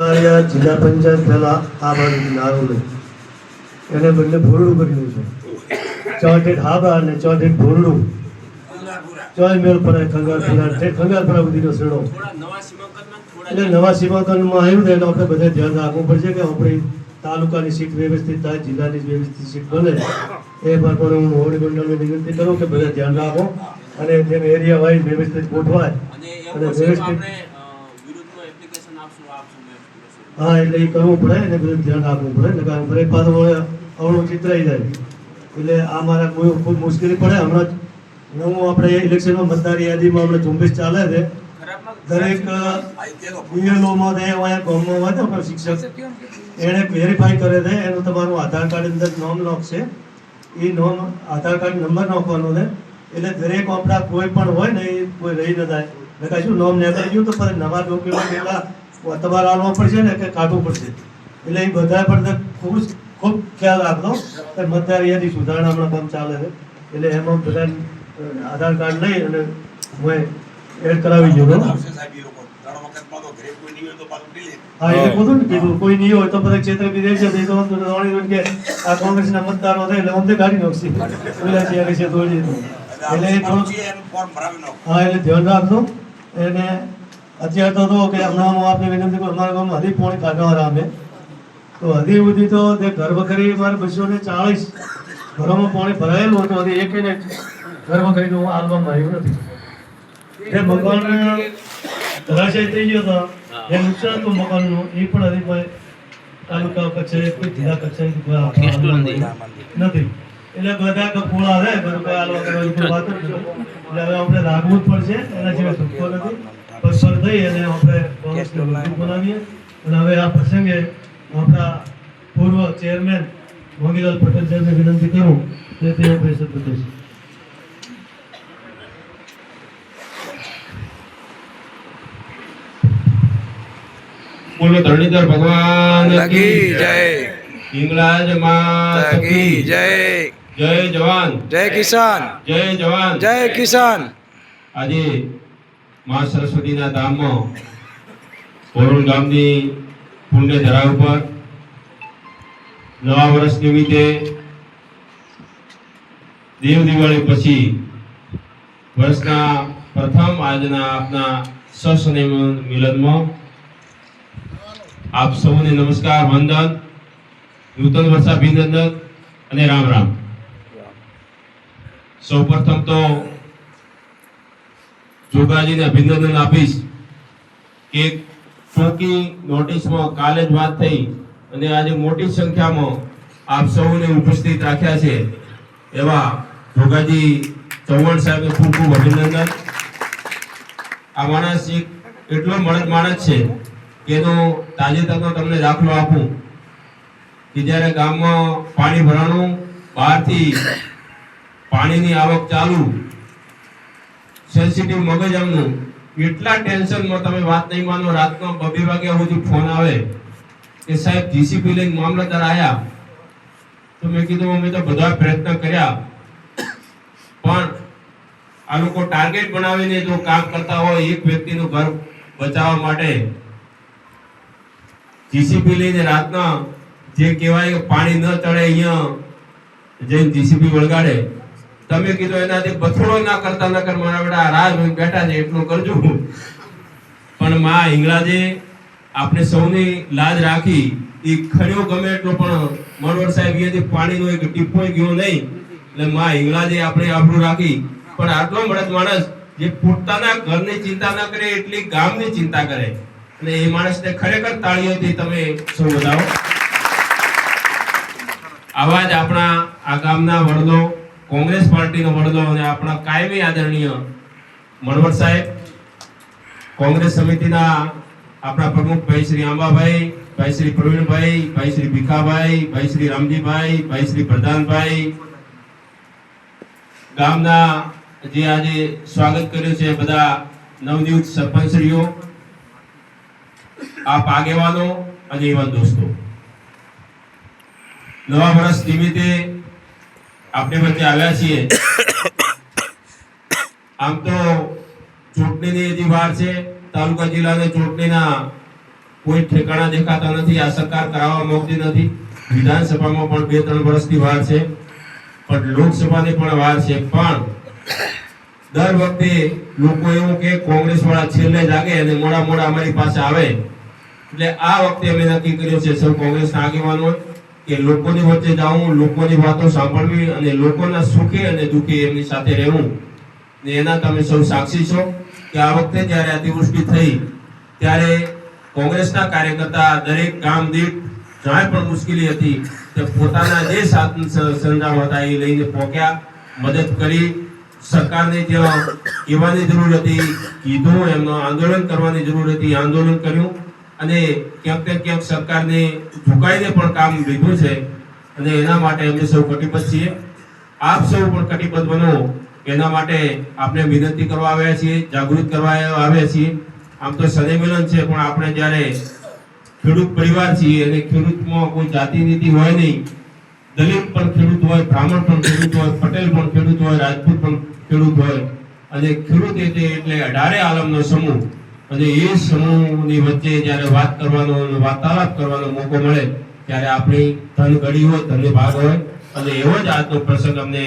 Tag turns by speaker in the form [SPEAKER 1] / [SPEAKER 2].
[SPEAKER 1] જિલ્લા પંચાયત પહેલા આ બાજુ નારોલી એને બંને ભોરડું કર્યું છે. ચોટેટ હાબા અને ચોટેટ ભોરડું. ચોય મેળ પડે ખંગારપુરા ખંગારપુરા સુધીનો શેડો. એટલે નવા સીમાંકનમાં આવ્યું ને એટલે આપણે બધા ધ્યાન રાખવું પડશે કે આપણી તાલુકાની સીટ વ્યવસ્થિત થાય, જિલ્લાની વ્યવસ્થિત સીટ બને. એ પણ હું હોળી મંડળને વિનંતી કરું કે બધા ધ્યાન રાખો. અને જેમ એરિયા વાઇઝ વ્યવસ્થિત ગોઠવાય
[SPEAKER 2] અને
[SPEAKER 1] વ્યવસ્થિત
[SPEAKER 2] આપણે અ, વિરુદ્ધમાં એપ્લિકેશન આપશું આપશું ને application.
[SPEAKER 1] હા, એટલે એ કરવું પડે એને બધું ધ્યાન આપવું પડે ને કારણ કે પાછું વળે અવળું ચિતરાઈ જાય. એટલે આ મારા કોઈ ખૂબ મુશ્કેલી પડે. હમણાં જ નવું આપણે ઇલેક્શનમાં મતદાર યાદીમાં આપણે ઝુંબેશ ચાલે છે. દરેક બીએલઓમાં ને અહીંયા ગામમાં હોય ને આપણા શિક્ષક, એને વેરીફાઈ કરે છે. એનું તમારું આધાર કાર્ડ અંદર નોમ નોખશે. એ નોમ, આધાર કાર્ડ નંબર નોખવાનો છે. એટલે દરેક આપણા કોઈ પણ હોય ને એ કોઈ રહી ન થાય નકર શું, નોમ નીકળી ગયું તો પછી નવા ડોક્યુમેન્ટ એવા તમારે આવવા પડશે ને કે કાઢવું પડશે. એટલે એ બધા પણ ખૂબ જ- ખૂબ ખ્યાલ રાખજો કે મતદાર યાદી સુધારણા હમણાં કામ ચાલે છે. એટલે એમાં બધા આધાર કાર્ડ લઈ અને હું એડ કરાવી જોઉં
[SPEAKER 3] હા એ લોકો. ત્રણ વખતમાં તો ઘરે કોઈ નહીં હોય તો પાછું ઉઠી લે.
[SPEAKER 1] હા એટલે બધું ને કીધું કોઈ નહીં હોય તો બધા ક્ષેત્ર બી રહેશે તો નહીં. કે આ કોંગ્રેસના મતદારો થાય એટલે અમને કાઢી નાખશે. પેલા છે આગળ છે દોડી એટલે
[SPEAKER 3] એનું.
[SPEAKER 1] હા એટલે ધ્યાન રાખજો. અને અત્યારે તો તો કે હમણાં હું આપને વિનંતી કરું અમારા ગામમાં હજી પોણી કાઢવા અમે. તો હજી સુધી તો તે ઘર વખરી મારે બસો ને ચાળીસ ઘરોમાં પાણી ભરાયેલું હતું હજી એક ને ઘર વખરીનું આલ્બમ આવ્યું નથી. એ મકાન ધરાશય થઈ ગયો હતો એ નુકસાન હતું મકાનનું એ પણ હજી કોઈ તાલુકા કચેરી કોઈ જિલ્લા કચેરી નથી. એટલે બધા કપોળા રહે કઈ આલવા કરવાની વાત એટલે હવે આપણે રાખવું જ પડશે એના સિવાય છૂટકો નથી. પસંદ દઈ અને આપણે બનાવીએ અને હવે આ પ્રસંગે આપણા પૂર્વ ચેરમેન મોગીલાલ પટેલ સાહેબને વિનંતી કરું કે તે પરિષદ
[SPEAKER 4] બોલો ધરણીધર ભગવાન
[SPEAKER 5] કી જય.
[SPEAKER 4] હિંગળાજ માત
[SPEAKER 5] કી જય.
[SPEAKER 4] જય જવાન.
[SPEAKER 5] જય કિસાન.
[SPEAKER 4] જય જવાન.
[SPEAKER 5] જય કિસાન.
[SPEAKER 4] આજે મા સરસ્વતીના ધામમાં કોરોલ ગામની પુણ્ય ધરા ઉપર નવા વર્ષ નિમિત્તે દેવ દિવાળી પછી વર્ષના પ્રથમ આજના આપના સસ્નેહ મિલનમાં આપ સૌને નમસ્કાર, વંદન, નૂતન વર્ષાભિનંદન અને રામ રામ. સૌ પ્રથમ તો જોગાજીને અભિનંદન આપીશ કે ટૂંકી નોટિસમાં કાલે જ વાત થઈ અને આજે મોટી સંખ્યામાં આપ સૌને ઉપસ્થિત રાખ્યા છે. એવા જોગાજી ચૌહાણ સાહેબને ખૂબ ખૂબ અભિનંદન. આ માણસ એક એટલો મળદ માણસ છે એનો તાજેતરનો તમને દાખલો આપું કે જ્યારે ગામમાં પાણી ભરાણું, બહારથી પાણીની આવક ચાલુ સેન્સિટિવ મગજ એમનું એટલા ટેન્શનમાં તમે વાત નહીં માનો રાતના બબે વાગ્યા સુધી ફોન આવે, કે સાહેબ જીસીપી લઈને મામલતદાર આવ્યા તો મેં કીધું, અમે તો બધા પ્રયત્ન કર્યા. પણ આ લોકો ટાર્ગેટ બનાવીને જો કામ કરતા હોય, એક વ્યક્તિનું ઘર બચાવવા માટે જીસીપી લઈને રાતના જે કહેવાય પાણી ન ચડે અહીંયા, જઈને જીસીપી વળગાડે. તમે કીધું એનાથી બથોડો ના કરતા, નકર મારા બેટા જોઈને બેઠા છે, એટલું કરજો. પણ માં હિંગળાજે આપણે સૌની લાજ રાખી, એ ખર્યો ગમે એટલો, પણ મનોહર સાહેબ અહીંયાથી પાણીનો એક ટીપો ગયો નહીં. એટલે માં હિંગળાજે, આપણે આપણું રાખી. પણ આટલો મળત માણસ, જે પોતાના ઘરની ચિંતા ના કરે, એટલી ગામની ચિંતા કરે. અને એ માણસને ખરેખર તાળીઓથી તમે સૌ વધાવો. આવા જ આપણા આ ગામના વડલો કોંગ્રેસ પાર્ટીનો વડલો અને આપણા કાયમી આદરણીય મણવર સાહેબ, કોંગ્રેસ સમિતિના આપણા પ્રમુખ ભાઈ શ્રી આંબાભાઈ, ભાઈ શ્રી પ્રવીણભાઈ, ભાઈ શ્રી ભીખાભાઈ, ભાઈ શ્રી રામજીભાઈ, ભાઈ શ્રી પ્રધાનભાઈ, ગામના જે આજે સ્વાગત કર્યું છે બધા નવનિયુક્ત સરપંચશ્રીઓ, આપ આગેવાનો અને એવા દોસ્તો. નવા વર્ષ નિમિત્તે આપણે વચ્ચે આવ્યા છીએ. આમ તો ચૂંટણીની હજી વાર છે. તાલુકા જિલ્લાની ચૂંટણીના કોઈ ઠેકાણા દેખાતા નથી. આ સરકાર કરાવવા માંગતી નથી. વિધાનસભામાં પણ બે ત્રણ વર્ષની વાર છે. પણ લોકસભાની પણ વાર છે. પણ દર વખતે લોકો એવું કે કોંગ્રેસ વાળા છેલ્લે જાગે અને મોડા મોડા અમારી પાસે આવે. એટલે આ વખતે અમે નક્કી કર્યું છે સૌ કોંગ્રેસના આગેવાનો કે લોકોની વચ્ચે જવું લોકોની વાતો સાંભળવી અને લોકોના સુખે અને દુઃખે એમની સાથે રહેવું. ને એના તમે સૌ સાક્ષી છો કે આ વખતે જ્યારે અતિવૃષ્ટિ થઈ, ત્યારે કોંગ્રેસના કાર્યકર્તા દરેક ગામ દીઠ જ્યાં પણ મુશ્કેલી હતી તે પોતાના જે સાધન સંજામ હતા એ લઈને પહોંચ્યા, મદદ કરી. સરકારને જ્યાં કહેવાની જરૂર હતી, કીધું, એમનું આંદોલન કરવાની જરૂર હતી, આંદોલન કર્યું. અને ક્યાંક ને ક્યાંક સરકારને ઝુકાઈને પણ કામ લીધું છે. અને એના માટે અમે સૌ કટિબદ્ધ છીએ. આપ સૌ પણ કટિબદ્ધ બનો. એના માટે આપણે વિનંતી કરવા આવ્યા છીએ, જાગૃત કરવા આવ્યા છીએ. આમ તો સદય મિલન છે, પણ આપણે જ્યારે ખેડૂત પરિવાર છીએ અને ખેડૂતમાં કોઈ જાતિ નીતિ હોય નહીં. દલિત પણ ખેડૂત હોય, બ્રાહ્મણ પણ ખેડૂત હોય, પટેલ પણ ખેડૂત હોય, રાજપૂત પણ ખેડૂત હોય. અને ખેડૂત એટલે એટલે અઢારે આલમનો સમૂહ. અને એ સમૂહની વચ્ચે જ્યારે વાત કરવાનો અને વાર્તાલાપ કરવાનો મોકો મળે, ત્યારે આપણી ધન ઘડી હોય ધન્ય ભાગ હોય. અને એવો જ આજનો પ્રસંગ અમને